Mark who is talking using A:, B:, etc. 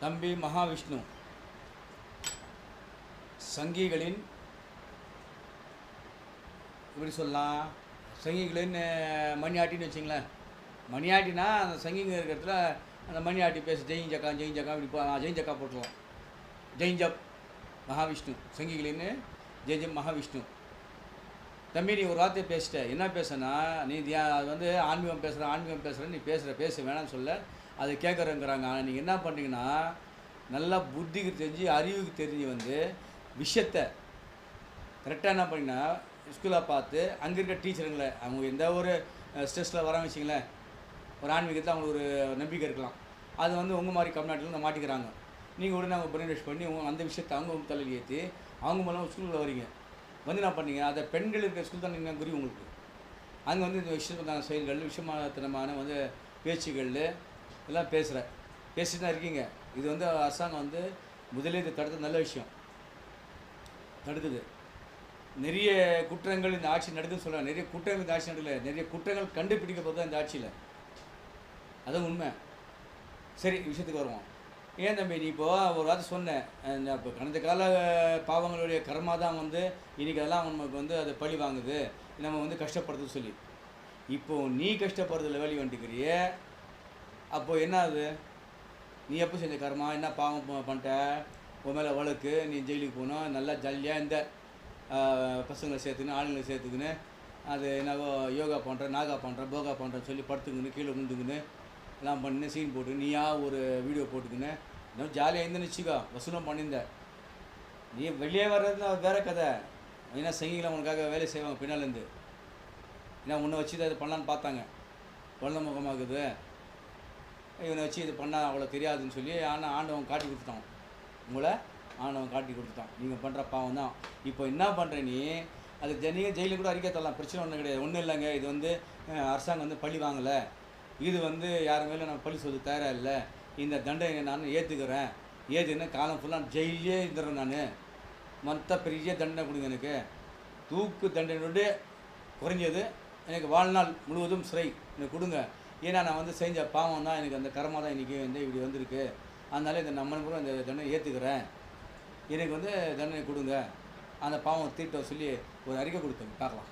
A: தம்பி மகாவிஷ்ணு. சங்கிகளின் இப்படி சொல்லலாம் சங்கிகளின் மணியாட்டின்னு வச்சுங்களேன். மணியாட்டினா அந்த சங்கிங்க இருக்கிறதுல அந்த மணியாட்டி பேச ஜெயின் ஜக்கா ஜெயின் ஜக்கா இப்படி போ- ஜெயின் ஜக்கா போட்டுருவோம். ஜெயின் ஜப் மகாவிஷ்ணு. சங்கிகளின்னு ஜெய் ஜப் மகாவிஷ்ணு. தம்பி நீ ஒரு வார்த்தையை பேசிட்ட. என்ன பேசுனா நீ அது வந்து ஆன்மீகம் பேசுகிற ஆன்மீகம் பேசுகிற நீ பேசுகிற பேச வேணாம்னு சொல்ல. அது கேட்குறேங்கிறாங்க ஆனால் நீங்கள் என்ன பண்ணுறீங்கன்னா நல்லா புத்திக்கு தெரிஞ்சு அறிவுக்கு தெரிஞ்சு வந்து விஷயத்தை கரெக்டாக என்ன பண்ணிங்கன்னா ஸ்கூலில் பார்த்து அங்கே இருக்க டீச்சருங்களை அவங்க எந்த ஒரு ஸ்ட்ரெஸ்ஸில் வராங்க வச்சிங்களேன் ஒரு ஆன்மீகத்தில் அவங்களுக்கு ஒரு நம்பிக்கை இருக்கலாம். அது வந்து உங்கள் மாதிரி கம்நாட்டில் மாட்டிக்கிறாங்க. நீங்கள் உடனே அவங்க பிரெயின் வாஷ் பண்ணி உங்கள் அந்த விஷயத்தை அவங்க தலையில் ஏற்றி அவங்க மூலம் ஸ்கூலில் வரீங்க வந்து என்ன பண்ணீங்க? அதை பெண்கள் இருக்கிற ஸ்கூல் தான் நீங்கள் குறி உங்களுக்கு. அங்கே வந்து இந்த விஷயத்தான செயல்கள் விஷயமானத்தனமான வந்து பேச்சுகள் எல்லாம் பேசுகிறேன் பேசிட்டு தான் இருக்கீங்க. இது வந்து அரசாங்கம் வந்து முதலே இதை தடுத்த நல்ல விஷயம். தடுக்குது நிறைய குற்றங்கள் இந்த ஆட்சி நடக்குதுன்னு சொல்லலாம் நிறைய குற்றங்கள் இந்த ஆட்சி நடக்கல. நிறைய குற்றங்கள் கண்டுபிடிக்கப்படுது இந்த ஆட்சியில். அதுவும் உண்மை. சரி விஷயத்துக்கு வருவோம். ஏன் தம்பி நீ இப்போ ஒரு வார்த்தை சொன்னேன் இந்த இப்போ கடந்த கால பாவங்களுடைய கர்மா தான் வந்து இன்றைக்கி அதெல்லாம் நமக்கு வந்து அதை பழி வாங்குது. நம்ம வந்து கஷ்டப்படுறது சொல்லி. இப்போ நீ கஷ்டப்படுறதுல வேலி வந்துக்கிறியே அப்போ என்ன ஆகுது? நீ எப்போ செஞ்ச கர்மா? என்ன பாவம் பண்ணிட்ட உன் மேலே வழக்கு நீ ஜெயிலுக்கு போகணும் நல்லா ஜாலியாக இந்த பசங்களை சேர்த்துக்கின்னு ஆளுங்களை சேர்த்துக்கின்னு அது என்னவோ யோகா பண்ணுறேன் நாகா பண்ணுறேன் போகா பண்ணுறேன்னு சொல்லி படுத்துக்கின்னு கீழே விழுந்துக்கின்னு எல்லாம் பண்ணி சீன் போட்டு நீயா ஒரு வீடியோ போட்டுக்கின்னு இன்னும் ஜாலியாக இருந்துன்னு வச்சுக்கோ வசூலம் பண்ணியிருந்த. நீ வெளியே வர்றது வேற கதை. ஏன்னா சங்கிகளை உனக்காக வேலை செய்வாங்க பின்னாலேருந்து. ஏன்னா உன்னை வச்சு இதை பண்ணலான்னு பார்த்தாங்க. குழந்த முகமாகுது. இவனை வச்சு இது பண்ணால் அவ்வளோ தெரியாதுன்னு சொல்லி ஆனால் ஆண்டவன் காட்டி கொடுத்துட்டான். உங்களை ஆண்டவன் காட்டி கொடுத்துட்டான். நீங்கள் பண்ணுற பாவம் தான். இப்போ என்ன பண்ணுற நீ? அது நீங்கள் ஜெயிலில் கூட அறிக்கை தரலாம். பிரச்சனை ஒன்றும் கிடையாது. ஒன்றும் இல்லைங்க. இது வந்து அரசாங்கம் வந்து பழி வாங்கலை. இது வந்து யார் மேலே நான் பழி சொல்ல தயாராக இல்லை? இந்த தண்டனை நான் ஏற்றுக்கிறேன் ஏற்றுன்னு காலம் ஃபுல்லாக ஜெயிலே இருந்துடுறேன் நான். மொத்த பெரிய தண்டனை கொடுங்க எனக்கு. தூக்கு தண்டனையோடு குறைஞ்சது. எனக்கு வாழ்நாள் முழுவதும் சிறை எனக்கு கொடுங்க. ஏன்னா நான் வந்து செஞ்ச பாவம் தான் எனக்கு அந்த கர்மா தான் இன்றைக்கி வந்து இப்படி வந்திருக்கு. அதனால இந்த நம்மளும் கூட இந்த தண்டனை ஏற்றுக்கிறேன் எனக்கு வந்து தண்டனை கொடுங்க. அந்த பாவம் தீட்ட சொல்லி ஒரு அறிக்கை கொடுத்தேன். பார்க்கலாம்.